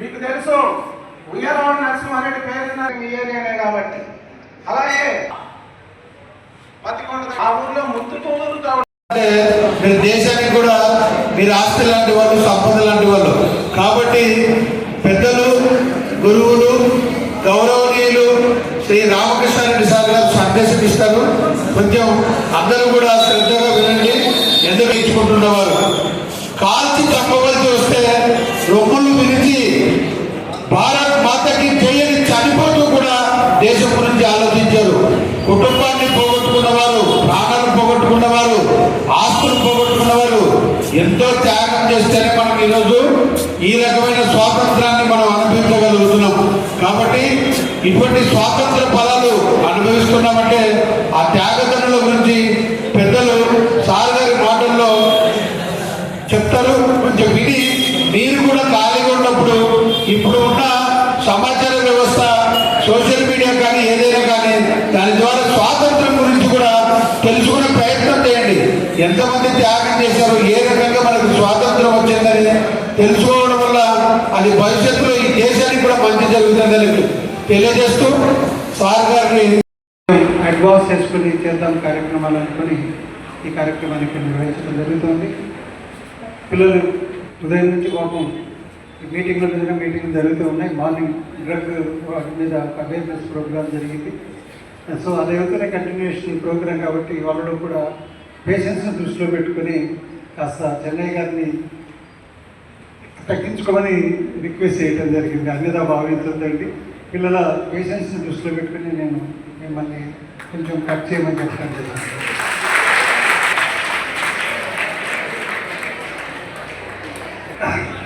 మీకు తెలుసు ఉయ్యరావు నరసింహారెడ్డి పేరున్నారు మీ ఏరియానే కాబట్టి. అలాగే పత్తికొండ ఆ ఊర్లో ముందు తోలుతా అంటే మీరు దేశానికి కూడా మీరు ఆస్తి లాంటి వాళ్ళు సంపద లాంటి వాళ్ళు. కాబట్టి పెద్దలు గురువులు గౌరవనీయులు శ్రీ రామకృష్ణారెడ్డి సార్ గారు సందేశం ఇస్తారు. కొంచెం అందరూ కూడా శ్రద్ధగా దేశం గురించి ఆలోచించారు. కుటుంబాన్ని పోగొట్టుకున్నవారు ప్రాణాలు పోగొట్టుకున్నవారు ఆస్తులు పోగొట్టుకున్నవారు ఎంతో త్యాగం చేస్తేనే మనం ఈరోజు ఈ రకమైన స్వాతంత్రాన్ని మనం అనుభవించగలుగుతున్నాం. కాబట్టి ఇటువంటి స్వాతంత్ర పదాలు అనుభవిస్తున్నామంటే ఆ త్యాగతనుల గురించి పెద్దలు సార్ గారి మాటల్లో చెప్తారు కొంచెం కానీ దాని ద్వారా స్వాతంత్రం గురించి కూడా తెలుసుకునే ప్రయత్నం చేయండి. ఎంతమంది త్యాగం చేశారు ఏ రకంగా మనకు స్వాతంత్రం వచ్చిందని తెలుసుకోవడం వల్ల అది భవిష్యత్తులో ఈ దేశానికి కూడా మంచి జరుగుతుందని తెలియజేస్తూ సార్ గారిని అడ్వాన్స్ చేసుకుని చేద్దాం కార్యక్రమాలు అనుకుని ఈ కార్యక్రమాన్ని ఇక్కడ నిర్వహించడం జరుగుతుంది. పిల్లలు ఉదయం నుంచి పాపం ఈ మీటింగ్ల మీటింగ్లు జరుగుతూ ఉన్నాయి. మార్నింగ్ డ్రగ్ మీద అవేర్నెస్ ప్రోగ్రామ్ జరిగింది. సో అది అవుతున్న కంటిన్యూషన్ ప్రోగ్రామ్ కాబట్టి వాళ్ళు కూడా పేషెంట్స్ని దృష్టిలో పెట్టుకొని కాస్త చెన్నై గారిని తగ్గించుకోమని రిక్వెస్ట్ చేయడం జరిగింది. అన్నిదా భావించదండి పిల్లల పేషెంట్స్ని దృష్టిలో పెట్టుకుని నేను మిమ్మల్ని కొంచెం కట్ చేయమని చెప్పడం జరిగింది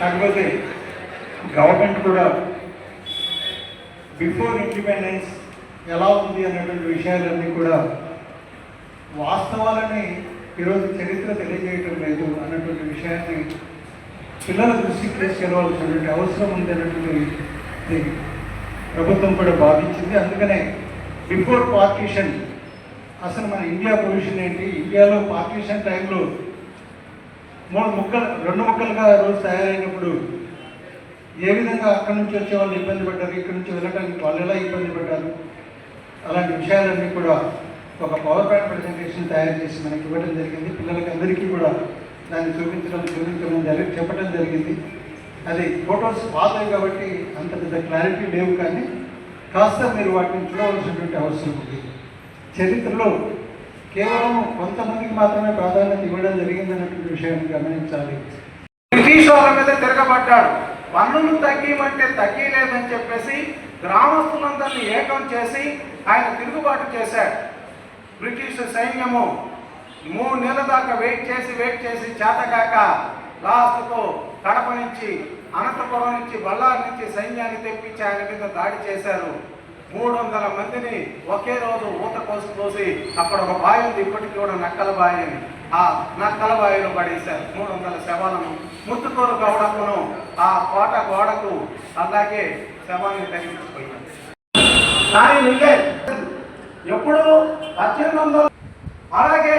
కాకపోతే గవర్నమెంట్ కూడా బిఫోర్ ఇండిపెండెన్స్ ఎలా ఉంది అనేటువంటి విషయాలన్నీ కూడా వాస్తవాలని ఈరోజు చరిత్ర తెలియజేయటం లేదు అన్నటువంటి విషయాన్ని పిల్లల దృష్టికి తీసుకెళ్ళవలసినటువంటి అవసరం ఉంది అన్నటువంటి ప్రభుత్వం కూడా భావించింది. అందుకనే బిఫోర్ పార్టీషన్ అసలు మన ఇండియా పొజిషన్ ఏంటి? ఇండియాలో పార్టీషన్ టైంలో మూడు ముక్కలు రెండు ముక్కలుగా రోజు తయారైనప్పుడు ఏ విధంగా అక్కడి నుంచి వచ్చే వాళ్ళు ఇబ్బంది పడ్డారు? ఇక్కడి నుంచి వెళ్ళడానికి వాళ్ళు ఎలా ఇబ్బంది పడ్డారు? అలాంటి విషయాలన్నీ కూడా ఒక పవర్ పాయింట్ ప్రజెంటేషన్ తయారు చేసి మనకి ఇవ్వడం జరిగింది. పిల్లలకి అందరికీ కూడా దాన్ని చూపించడం చూపించడం జరిగి చెప్పడం జరిగింది. అది ఫొటోస్ పాతాయి కాబట్టి అంత పెద్ద క్లారిటీ లేవు కానీ కాస్త మీరు వాటిని చూడవలసినటువంటి అవసరం ఉంది. చరిత్రలో కేవలం కొంతమందికి మాత్రమే ప్రాధాన్యత ఇవ్వడం జరిగిందన్నటువంటి విషయాన్ని గమనించాలి. బ్రిటిష్ వాళ్ళ మీద తిరగబడ్డాడు. పన్నులు తగ్గిమంటే తగ్గిలేదని చెప్పేసి గ్రామస్తులందరినీ ఏకం చేసి ఆయన తిరుగుబాటు చేశాడు బ్రిటిష్ సైన్యము మూడు నెలల దాకా వెయిట్ చేసి వెయిట్ చేసి చేతకాక లాస్ట్కు కడప నుంచి అనంతపురం నుంచి బళ్ళారి నుంచి సైన్యాన్ని తెప్పించి ఆయన మీద దాడి చేశారు. మూడు వందల మందిని ఒకే రోజు ఊత కోసి పోసి అక్కడ ఒక బావి ఉంది ఇప్పటికీ కూడా నక్కల బావి అని. ఆ నక్కల బావిలో పడేశారు. మూడు వందల శవాలను ముత్తుకూరు గౌడకును ఆ కోట గోడకు అలాగే శవాన్ని తగిలిపోయారు కానీ ఎప్పుడు పద్దెనిమిది అలాగే